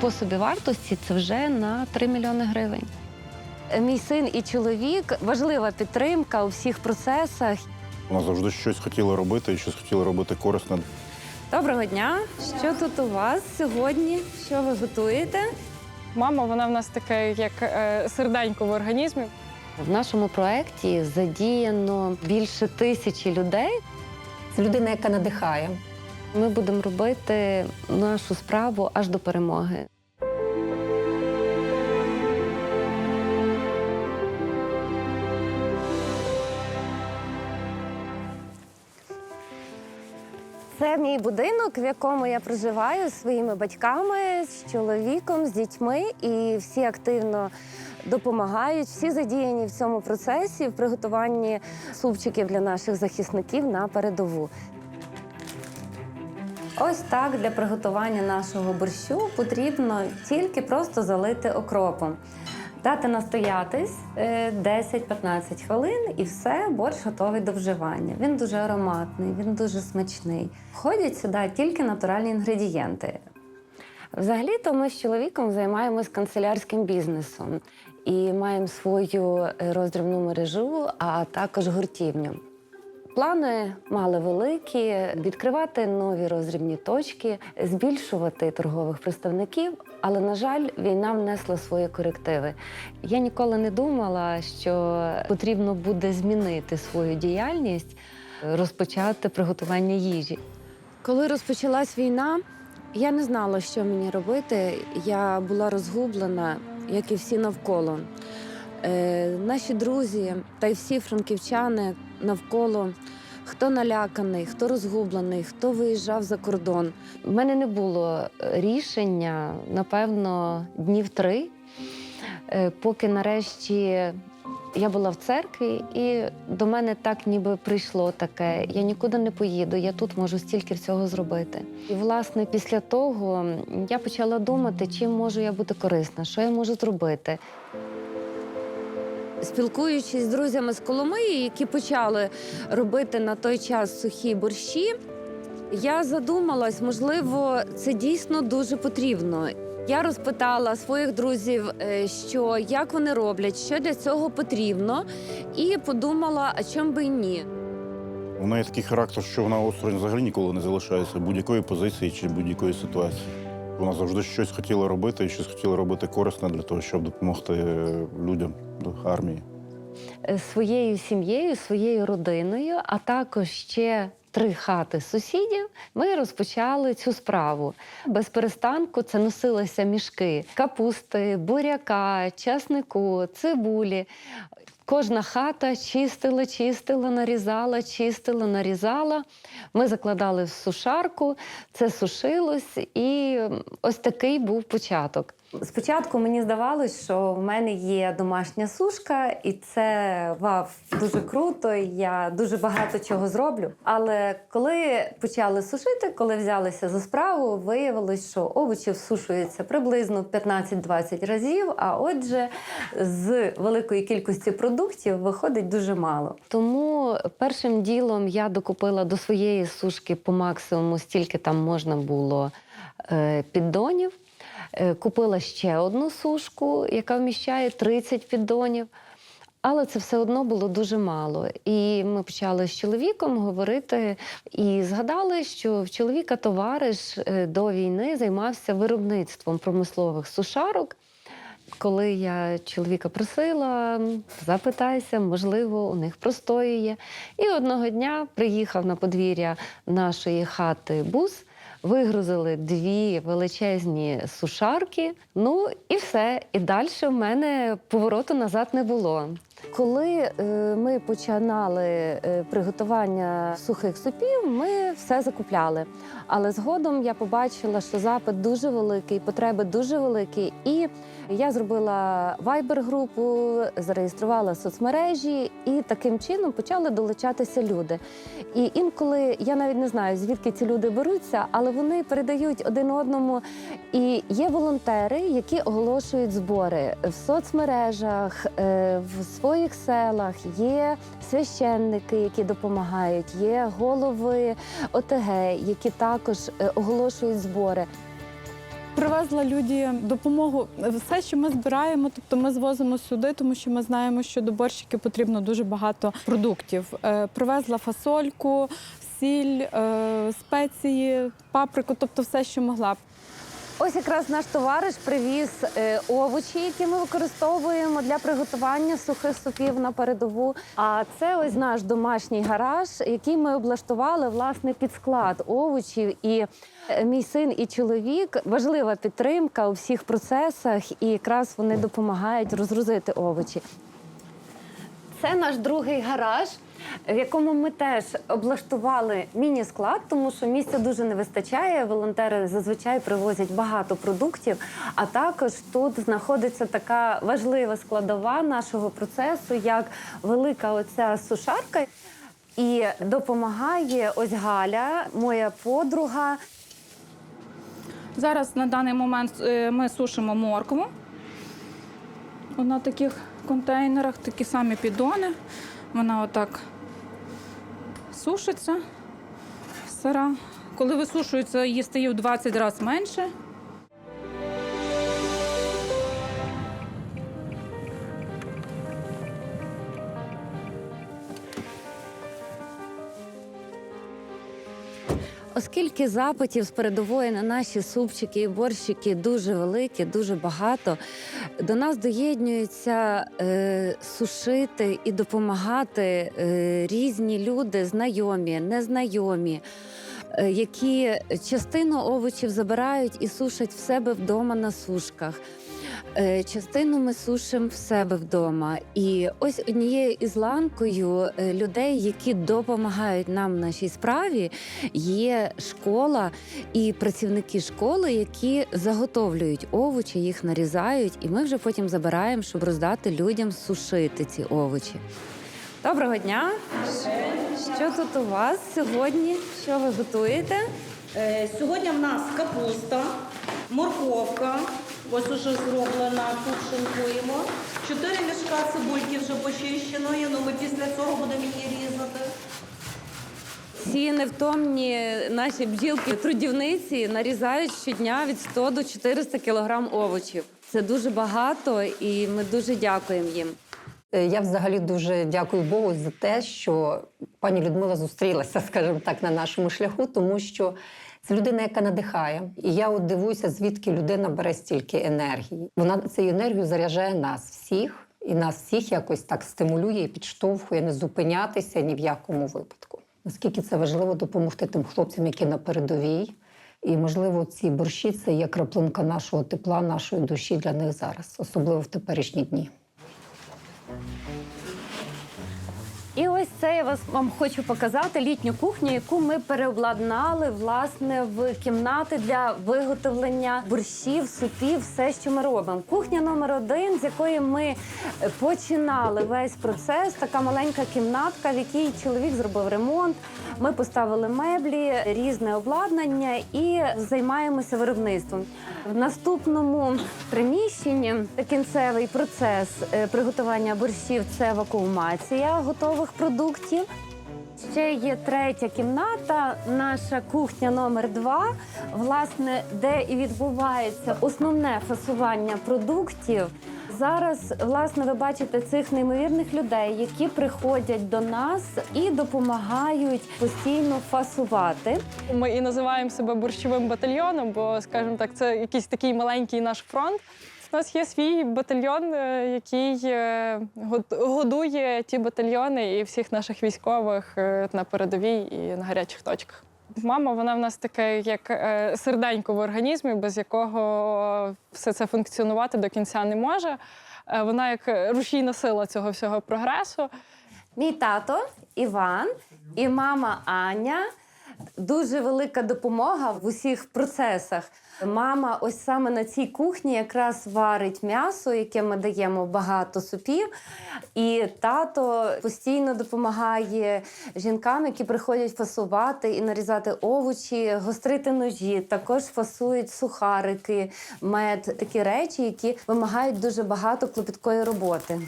По собівартості це вже на 3 мільйони гривень. Мій син і чоловік важлива підтримка у всіх процесах. Вона завжди щось хотіла робити і щось хотіла робити корисне. Доброго дня! Що тут у вас сьогодні? Що ви готуєте? Мама, вона в нас таке, як е, серденько в організмі. В нашому проєкті задіяно більше тисячі людей. Це людина, яка надихає. Ми будемо робити нашу справу аж до перемоги. Це мій будинок, в якому я проживаю зі своїми батьками, з чоловіком, з дітьми, і всі активно допомагають. Всі задіяні в цьому процесі в приготуванні супчиків для наших захисників на передову. Ось так для приготування нашого борщу потрібно тільки просто залити окропом. Дати настоятись е, 10-15 хвилин і все, борщ готовий до вживання. Він дуже ароматний, він дуже смачний. Входять сюди тільки натуральні інгредієнти. Взагалі-то ми з чоловіком займаємось канцелярським бізнесом і маємо свою е, роздрібну мережу, а також гуртівню. Плани мали великі: відкривати нові розрібні точки, збільшувати торгових представників. Але, на жаль, війна внесла свої корективи. Я ніколи не думала, що потрібно буде змінити свою діяльність, розпочати приготування їжі. Коли розпочалась війна, я не знала, що мені робити. Я була розгублена, як і всі навколо. Е, наші друзі та й всі франківчани навколо. Хто наляканий, хто розгублений, хто виїжджав за кордон. У мене не було рішення, напевно, днів три, е, поки нарешті я була в церкві, і до мене так ніби прийшло таке: я нікуди не поїду, я тут можу стільки всього зробити. І власне після того я почала думати, чим можу я бути корисна, що я можу зробити. Спілкуючись з друзями з Коломиї, які почали робити на той час сухі борщі, я задумалась, можливо, це дійсно дуже потрібно. Я розпитала своїх друзів, е, що як вони роблять, що для цього потрібно, і подумала, а чому би й ні. У неї такий характер, що вона осторонь взагалі ніколи не залишається будь-якої позиції чи будь-якої ситуації. Вона завжди щось хотіла робити і щось хотіла робити корисне для того, щоб допомогти е, людям армії. Е, своєю сім'єю, своєю родиною, а також ще три хати сусідів, ми розпочали цю справу. Без перестанку це носилися мішки капусти, буряка, часнику, цибулі. Кожна хата чистила, чистила, нарізала, чистила, нарізала. Ми закладали в сушарку, це сушилось, і ось такий був початок. Спочатку мені здавалось, що в мене є домашня сушка, і це вау, дуже круто. Я дуже багато чого зроблю. Але коли почали сушити, коли взялися за справу, виявилось, що овочі всушуються приблизно 15-20 разів. А отже, з великої кількості продуктів виходить дуже мало. Тому першим ділом я докупила до своєї сушки по максимуму, стільки там можна було е, піддонів. Е, Купила ще одну сушку, яка вміщає 30 піддонів. Але це все одно було дуже мало. І ми почали з чоловіком говорити і згадали, що в чоловіка товариш е, до війни займався виробництвом промислових сушарок. Коли я чоловіка просила, запитайся, можливо, у них простоює. І одного дня приїхав на подвір'я нашої хати бус. Вигрузили дві величезні сушарки. Ну і все. І далі в мене повороту назад не було. Коли е, ми починали е, приготування сухих супів, ми все закупляли. Але згодом я побачила, що запит дуже великий, потреби дуже великі. І я зробила вайбер-групу, зареєструвала соцмережі, і таким чином почали долучатися люди. І інколи я навіть не знаю, звідки ці люди беруться, але вони передають один одному. І є волонтери, які оголошують збори в соцмережах, е, в своїх селах. Є священники, які допомагають, є голови ОТГ, які також е, оголошують збори. Привезла людям допомогу. Все, що ми збираємо, тобто ми звозимо сюди, тому що ми знаємо, що до борщиків потрібно дуже багато продуктів. Е, Привезла фасольку, сіль, е, спеції, паприку, тобто все, що могла. Ось якраз наш товариш привіз е, овочі, які ми використовуємо для приготування сухих супів на передову. А це ось наш домашній гараж, який ми облаштували власне під склад овочів. І е, мій син і чоловік важлива підтримка у всіх процесах, і якраз вони допомагають розгрузити овочі. Це наш другий гараж, в якому ми теж облаштували міні-склад, тому що місця дуже не вистачає. Волонтери зазвичай привозять багато продуктів. А також тут знаходиться така важлива складова нашого процесу, як велика оця сушарка. І допомагає ось Галя, моя подруга. Зараз на даний момент е, ми сушимо моркву. На таких контейнерах такі самі піддони. Вона отак сушиться сира. Коли висушується, її стає в 20 разів менше. Оскільки запитів з передової на наші супчики і борщики дуже великі, дуже багато, до нас доєднуються е, сушити і допомагати е, різні люди, знайомі, незнайомі. е, Які частину овочів забирають і сушать в себе вдома на сушках. Е, Частину ми сушимо в себе вдома. І ось однією із ланкою е, людей, які допомагають нам в нашій справі, є школа і працівники школи, які заготовлюють овочі, їх нарізають, і ми вже потім забираємо, щоб роздати людям сушити ці овочі. Доброго дня! Що тут у вас сьогодні? Що ви готуєте? Е, Сьогодні в нас капуста, морковка, ось уже зроблена, тут шинкуємо. Чотири мішка цибульки вже почищеної, ну ми після цього будемо її різати. Ці невтомні наші бджілки трудівниці нарізають щодня від 100 до 400 кілограм овочів. Це дуже багато, і ми дуже дякуємо їм. Е, Я взагалі дуже дякую Богу за те, що пані Людмила зустрілася, скажімо так, на нашому шляху, тому що це людина, яка надихає. І я от дивуюся, звідки людина бере стільки енергії. Вона цією енергією заряджає нас всіх, і нас всіх якось так стимулює і підштовхує не зупинятися ні в якому випадку. Наскільки це важливо допомогти тим хлопцям, які на передовій. І, можливо, ці борщі це є краплинка нашого тепла, нашої душі для них зараз, особливо в теперішні дні. Ось це я вас вам хочу показати літню кухню, яку ми переобладнали власне в кімнати для виготовлення борщів, супів, все, що ми робимо. Кухня номер один, з якої ми е, починали весь процес. Така маленька кімнатка, в якій чоловік зробив ремонт. Ми поставили меблі, різне обладнання і займаємося виробництвом. В наступному приміщенні кінцевий процес е, приготування борщів це вакуумація готових продуктів. Ще є третя кімната, наша кухня номер два, власне, де і відбувається основне фасування продуктів. Зараз, власне, ви бачите цих неймовірних людей, які приходять до нас і допомагають постійно фасувати. Ми і називаємо себе борщовим батальйоном, бо, скажімо так, це якийсь такий маленький наш фронт. У нас є свій батальйон, е, який е, годує ті батальйони і всіх наших військових е, на передовій і на гарячих точках. Мама, вона в нас таке, як серденько в організмі, без якого все це функціонувати до кінця не може. Вона як рушійна сила цього всього прогресу. Мій тато Іван і мама Аня. Дуже велика допомога в усіх процесах. Мама, ось саме на цій кухні якраз варить м'ясо, яке ми даємо багато супів. І тато постійно допомагає жінкам, які приходять фасувати і нарізати овочі, гострити ножі. Також фасують сухарики, мед, такі речі, які вимагають дуже багато клопіткої роботи.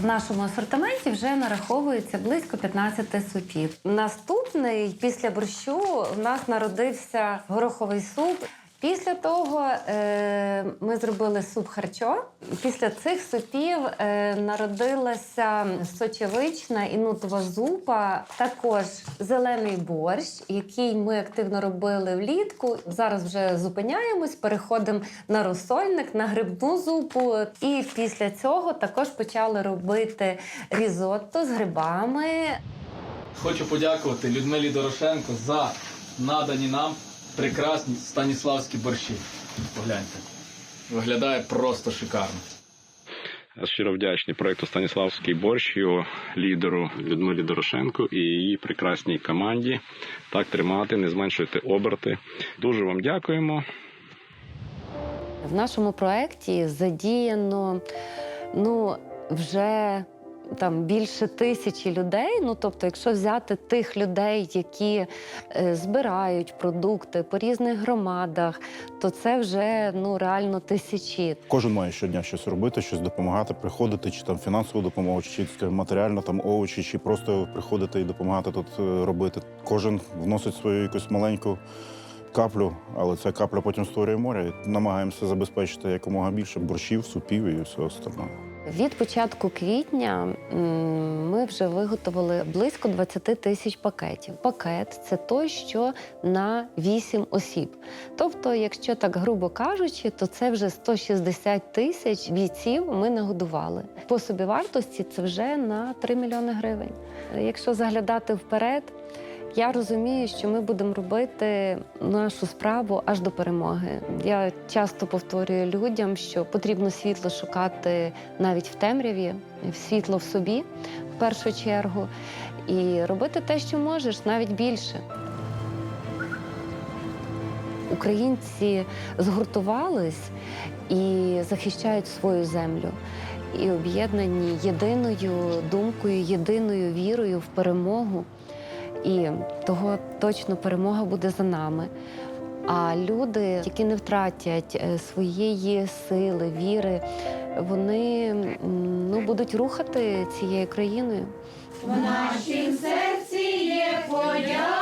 В нашому асортименті вже нараховується близько 15 супів. Наступний після борщу в нас народився гороховий суп. Після того е, ми зробили суп харчо. Після цих супів е, народилася сочевична і нутова зупа, також зелений борщ, який ми активно робили влітку. Зараз вже зупиняємось, переходимо на розсольник, на грибну зупу. І після цього також почали робити різотто з грибами. Хочу подякувати Людмилі Дорошенко за надані нам прекрасні станіславські борщі. Погляньте. Виглядає просто шикарно. Щиро вдячний проекту Станіславський борщ, його лідеру Людмилі Дорошенко і її прекрасній команді. Так тримати, не зменшуйте оберти. Дуже вам дякуємо. В нашому проєкті задіяно ну, вже там більше тисячі людей. Ну, тобто, якщо взяти тих людей, які е, збирають продукти по різних громадах, то це вже ну реально тисячі. Кожен має щодня щось робити, щось допомагати, приходити, чи там фінансову допомогу, чи матеріально там овочі, чи просто приходити і допомагати тут е, робити. Кожен вносить свою якусь маленьку каплю, але ця капля потім створює море. Намагаємося забезпечити якомога більше борщів, супів і всього остального. Від початку квітня ми вже виготовили близько 20 тисяч пакетів. Пакет це той, що на 8 осіб. Тобто, якщо так грубо кажучи, то це вже 160 тисяч бійців ми нагодували. По собівартості це вже на 3 мільйони гривень. Якщо заглядати вперед, я розумію, що ми будемо робити нашу справу аж до перемоги. Я часто повторюю людям, що потрібно світло шукати навіть в темряві, світло в собі в першу чергу, і робити те, що можеш, навіть більше. Українці згуртувались і захищають свою землю. І об'єднані єдиною думкою, єдиною вірою в перемогу. І того точно перемога буде за нами. А люди, які не втратять е, своєї сили, віри, вони ну, будуть рухати цією країною. В нашім серці є подяка.